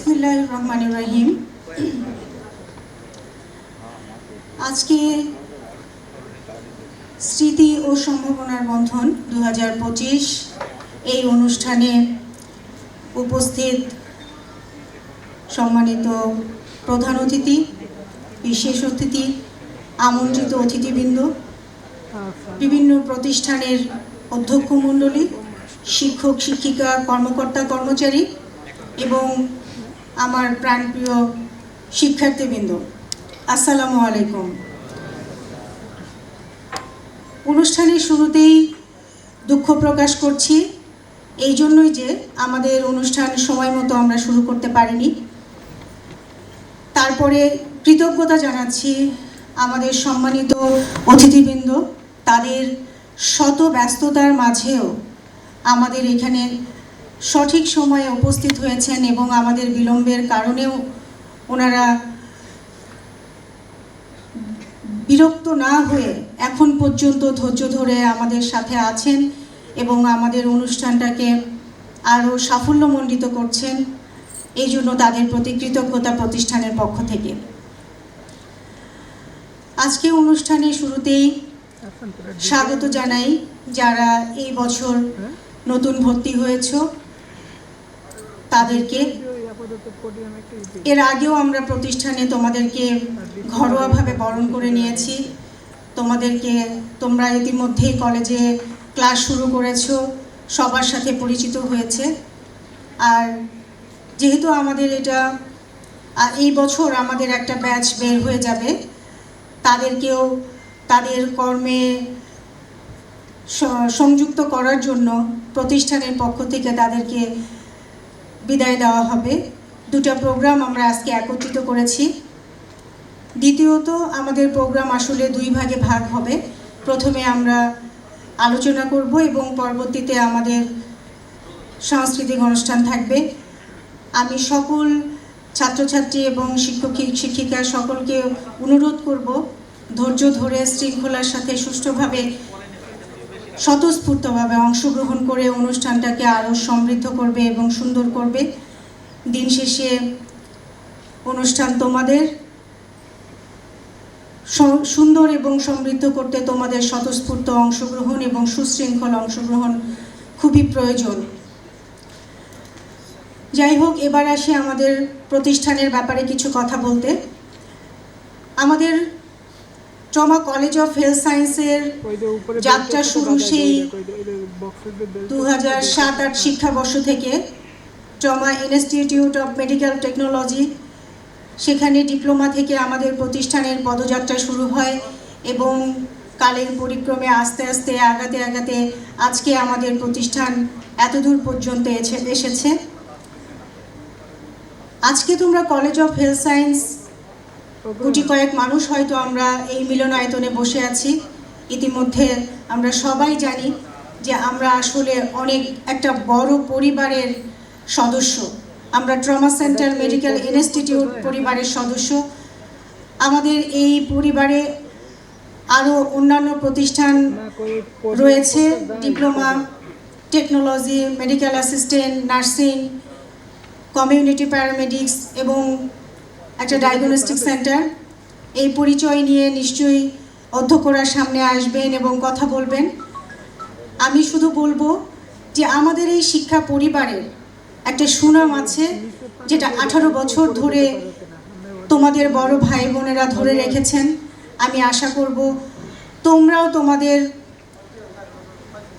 বিসমিল্লাহ রহমান রহিম। আজকে স্মৃতি ও সম্ভাবনার বন্ধন দু হাজার পঁচিশ, এই অনুষ্ঠানে উপস্থিত সম্মানিত প্রধান অতিথি, বিশেষ অতিথি, আমন্ত্রিত অতিথিবৃন্দ, বিভিন্ন প্রতিষ্ঠানের অধ্যক্ষ মণ্ডলী শিক্ষক, শিক্ষিকা, কর্মকর্তা, কর্মচারী এবং আমার প্রাণপ্রিয় শিক্ষার্থীবৃন্দ, আসসালামু আলাইকুম। অনুষ্ঠানের শুরুতেই দুঃখ প্রকাশ করছি, এই জন্যই যে আমাদের অনুষ্ঠান সময় মতো আমরা শুরু করতে পারিনি। তারপরে কৃতজ্ঞতা জানাচ্ছি আমাদের সম্মানিত অতিথিবৃন্দ, তাদের শত ব্যস্ততার মাঝেও আমাদের এখানে সঠিক সময়ে উপস্থিত হয়েছেন এবং আমাদের বিলম্বের কারণেও ওনারা বিরক্ত না হয়ে এখন পর্যন্ত ধৈর্য ধরে আমাদের সাথে আছেন এবং আমাদের অনুষ্ঠানটাকে আরও সাফল্যমণ্ডিত করছেন। এই জন্য তাদের প্রতি কৃতজ্ঞতা প্রতিষ্ঠানের পক্ষ থেকে। আজকে অনুষ্ঠানের শুরুতেই স্বাগত জানাই যারা এই বছর নতুন ভর্তি হয়েছ। তাদেরকে। এর আগেও আমরা প্রতিষ্ঠানে তোমাদেরকে ঘরোয়াভাবে বরণ করে নিয়েছি। তোমাদেরকে তোমরা ইতিমধ্যেই কলেজে ক্লাস শুরু করেছ, সবার সাথে পরিচিত হয়েছে। আর যেহেতু আমাদের এটা এই বছর আমাদের একটা ব্যাচ বের হয়ে যাবে, তাদেরকেও তাদের কর্মে সংযুক্ত করার জন্য প্রতিষ্ঠানের পক্ষ থেকে তাদেরকে বিদায় দেওয়া হবে। দুটো প্রোগ্রাম আমরা আজকে একত্রিত করেছি। দ্বিতীয়ত, আমাদের প্রোগ্রাম আসলে দুই ভাগে ভাগ হবে। প্রথমে আমরা আলোচনা করব এবং পরবর্তীতে আমাদের সাংস্কৃতিক অনুষ্ঠান থাকবে। আমি সকল ছাত্রছাত্রী এবং শিক্ষক, শিক্ষিকা সকলকে অনুরোধ করব, ধৈর্য ধরে, শৃঙ্খলার সাথে সুষ্ঠুভাবে স্বতঃস্ফূর্তভাবে অংশগ্রহণ করে অনুষ্ঠানটাকে আরও সমৃদ্ধ করবে এবং সুন্দর করবে। দিন শেষে অনুষ্ঠান তোমাদের সুন্দর এবং সমৃদ্ধ করতে তোমাদের স্বতঃস্ফূর্ত অংশগ্রহণ এবং সুশৃঙ্খল অংশগ্রহণ খুবই প্রয়োজন। যাই হোক, এবার আসি আমাদের প্রতিষ্ঠানের ব্যাপারে কিছু কথা বলতে। আমাদের ট্রমা কলেজ অফ হেলথ সায়েন্সের যাত্রা শুরু সেই দু হাজার সাত আট শিক্ষাবর্ষ থেকে trauma institute of medical technology সেখানে ডিপ্লোমা থেকে আমাদের প্রতিষ্ঠানের পদযাত্রা শুরু হয় এবং কালের পরিক্রমে আস্তে আস্তে আগাতে আগাতে আজকে আমাদের প্রতিষ্ঠান এতদূর পর্যন্ত এসে- এসেছে। আজকে তোমরা কলেজ অফ হেলথ সায়েন্স গুটি কয়েক মানুষ হয়তো আমরা এই মিলনায়তনে বসে আছি। ইতিমধ্যে আমরা সবাই জানি যে আমরা আসলে অনেক একটা বড় পরিবারের সদস্য। আমরা ট্রমা সেন্টার মেডিকেল ইনস্টিটিউট পরিবারের সদস্য। আমাদের এই পরিবারে আরও অন্যান্য প্রতিষ্ঠান রয়েছে, diploma, technology, medical assistant, nursing, community paramedics এবং একটা ডায়াগনস্টিক সেন্টার এই পরিচয় নিয়ে নিশ্চয়ই অধ্যক্ষরা সামনে আসবেন এবং কথা বলবেন। আমি শুধু বলব যে আমাদের এই শিক্ষা পরিবারের একটা সুনাম আছে যেটা আঠারো বছর ধরে তোমাদের বড় ভাই বোনেরা ধরে রেখেছেন। আমি আশা করব তোমরাও তোমাদের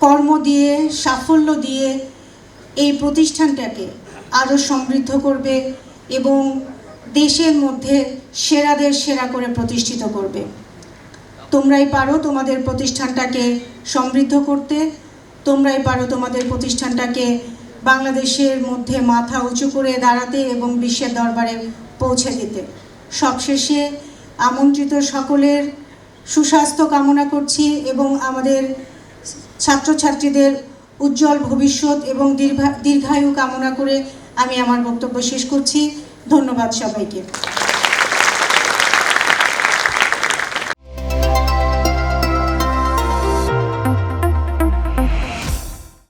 কর্ম দিয়ে, সাফল্য দিয়ে এই প্রতিষ্ঠানটাকে আরও সমৃদ্ধ করবে এবং দেশের মধ্যে সেরাদের সেরা করে প্রতিষ্ঠিত করবে। তোমরাই পারো তোমাদের প্রতিষ্ঠানটাকে সমৃদ্ধ করতে, তোমরাই পারো তোমাদের প্রতিষ্ঠানটাকে বাংলাদেশের মধ্যে মাথা উঁচু করে দাঁড়াতে এবং বিশ্বের দরবারে পৌঁছে দিতে। সবশেষে আমন্ত্রিত সকলের সুস্বাস্থ্য কামনা করছি এবং আমাদের ছাত্রছাত্রীদের উজ্জ্বল ভবিষ্যৎ এবং দীর্ঘা, দীর্ঘায়ু কামনা করে আমি আমার বক্তব্য শেষ করছি। ধন্যবাদ সবাইকে।